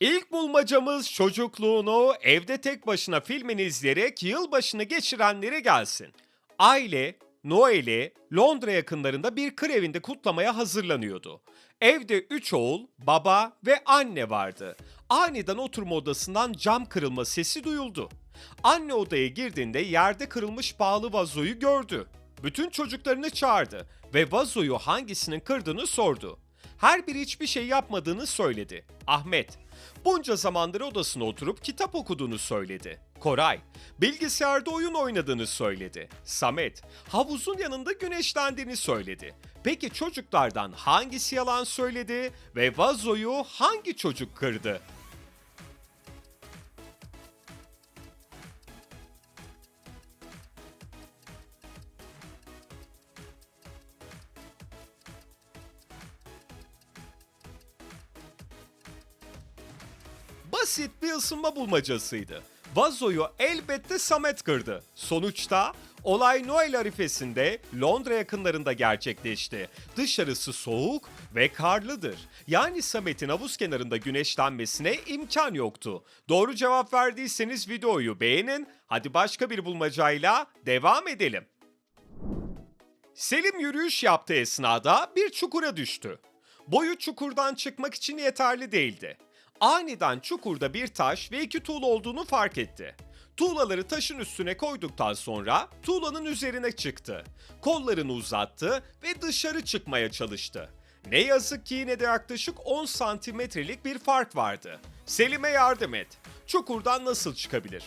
İlk bulmacamız çocukluğunu evde tek başına filmini izleyerek yılbaşını geçirenlere gelsin. Aile, Noel'i Londra yakınlarında bir kır evinde kutlamaya hazırlanıyordu. Evde üç oğul, baba ve anne vardı. Aniden oturma odasından cam kırılma sesi duyuldu. Anne odaya girdiğinde yerde kırılmış pahalı vazoyu gördü. Bütün çocuklarını çağırdı ve vazoyu hangisinin kırdığını sordu. Her biri hiçbir şey yapmadığını söyledi. Ahmet, bunca zamandır odasına oturup kitap okuduğunu söyledi. Koray, bilgisayarda oyun oynadığını söyledi. Samet, havuzun yanında güneşlendiğini söyledi. Peki çocuklardan hangisi yalan söyledi ve vazoyu hangi çocuk kırdı? Basit bir ısınma bulmacasıydı. Vazoyu elbette Samet kırdı. Sonuçta olay Noel arifesinde Londra yakınlarında gerçekleşti. Dışarısı soğuk ve karlıdır. Yani Samet'in havuz kenarında güneşlenmesine imkan yoktu. Doğru cevap verdiyseniz videoyu beğenin. Hadi başka bir bulmacayla devam edelim. Selim yürüyüş yaptığı esnada bir çukura düştü. Boyu çukurdan çıkmak için yeterli değildi. Aniden çukurda bir taş ve iki tuğla olduğunu fark etti. Tuğlaları taşın üstüne koyduktan sonra tuğlanın üzerine çıktı. Kollarını uzattı ve dışarı çıkmaya çalıştı. Ne yazık ki yine de yaklaşık 10 santimetrelik bir fark vardı. Selim'e yardım et. Çukurdan nasıl çıkabilir?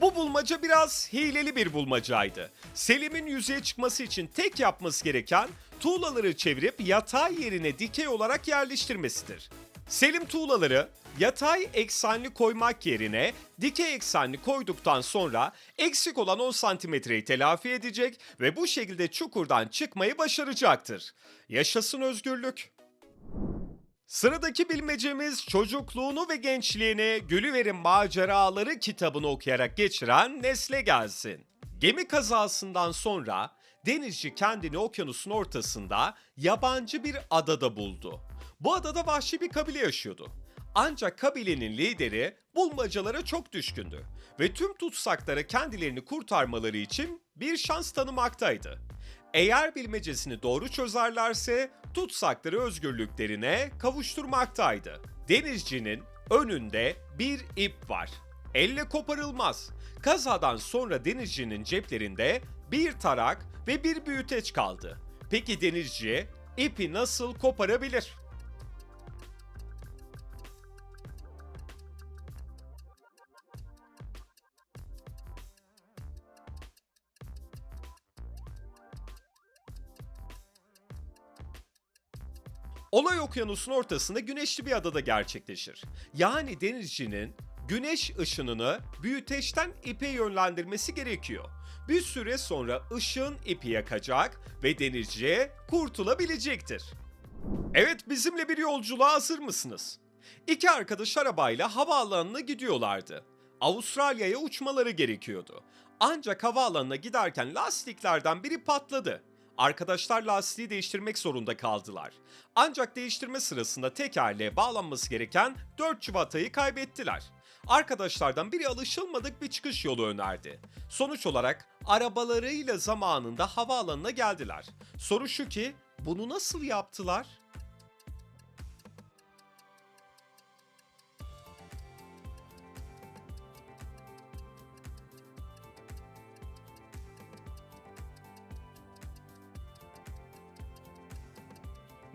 Bu bulmaca biraz hileli bir bulmacaydı. Selim'in yüzeye çıkması için tek yapması gereken tuğlaları çevirip yatay yerine dikey olarak yerleştirmesidir. Selim tuğlaları yatay eksenli koymak yerine dikey eksenli koyduktan sonra eksik olan 10 santimetreyi telafi edecek ve bu şekilde çukurdan çıkmayı başaracaktır. Yaşasın özgürlük! Sıradaki bilmecemiz çocukluğunu ve gençliğini Gülüver'in Maceraları kitabını okuyarak geçiren Nesle gelsin. Gemi kazasından sonra denizci kendini okyanusun ortasında yabancı bir adada buldu. Bu adada vahşi bir kabile yaşıyordu. Ancak kabilenin lideri bulmacalara çok düşkündü ve tüm tutsaklara kendilerini kurtarmaları için bir şans tanımaktaydı. Eğer bilmecesini doğru çözerlerse tutsakları özgürlüklerine kavuşturmaktaydı. Denizcinin önünde bir ip var. Elle koparılmaz. Kazadan sonra denizcinin ceplerinde bir tarak ve bir büyüteç kaldı. Peki denizci ipi nasıl koparabilir? Olay okyanusun ortasında güneşli bir adada gerçekleşir. Yani denizcinin güneş ışınını büyüteçten ipe yönlendirmesi gerekiyor. Bir süre sonra ışığın ipi yakacak ve denizci kurtulabilecektir. Evet bizimle bir yolculuğa hazır mısınız? İki arkadaş arabayla havaalanına gidiyorlardı. Avustralya'ya uçmaları gerekiyordu. Ancak havaalanına giderken lastiklerden biri patladı. Arkadaşlar lastiği değiştirmek zorunda kaldılar. Ancak değiştirme sırasında tekerleğe bağlanması gereken 4 civatayı kaybettiler. Arkadaşlardan biri alışılmadık bir çıkış yolu önerdi. Sonuç olarak arabalarıyla zamanında havaalanına geldiler. Soru şu ki bunu nasıl yaptılar?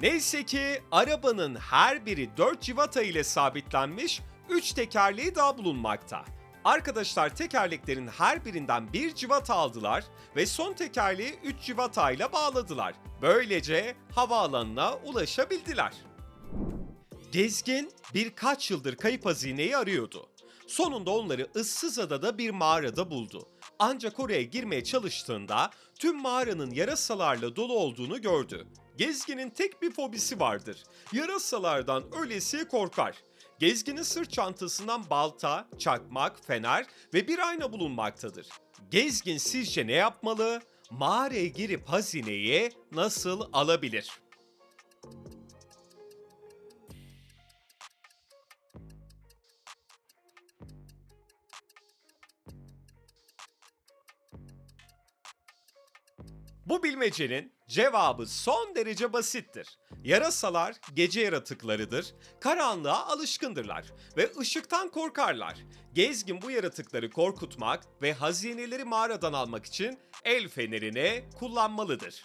Neyse ki arabanın her biri 4 civata ile sabitlenmiş 3 tekerleği daha bulunmakta. Arkadaşlar tekerleklerin her birinden bir civata aldılar ve son tekerleği 3 civata ile bağladılar. Böylece havaalanına ulaşabildiler. Gezgin birkaç yıldır kayıp hazineyi arıyordu. Sonunda onları ıssız adada bir mağarada buldu. Ancak oraya girmeye çalıştığında tüm mağaranın yarasalarla dolu olduğunu gördü. Gezginin tek bir fobisi vardır. Yarasalardan ölesiye korkar. Gezgin'in sırt çantasından balta, çakmak, fener ve bir ayna bulunmaktadır. Gezgin sizce ne yapmalı? Mağaraya girip hazineyi nasıl alabilir? Bu bilmecenin cevabı son derece basittir. Yarasalar gece yaratıklarıdır, karanlığa alışkındırlar ve ışıktan korkarlar. Gezgin bu yaratıkları korkutmak ve hazineleri mağaradan almak için el fenerini kullanmalıdır.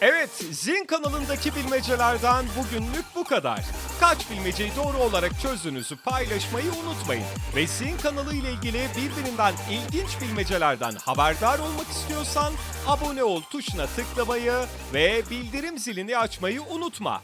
Evet, Zin kanalındaki bilmecelerden bugünlük bu kadar. Kaç bilmeceyi doğru olarak çözdüğünüzü paylaşmayı unutmayın. Ve Zin kanalı ile ilgili birbirinden ilginç bilmecelerden haberdar olmak istiyorsan abone ol tuşuna tıklamayı ve bildirim zilini açmayı unutma.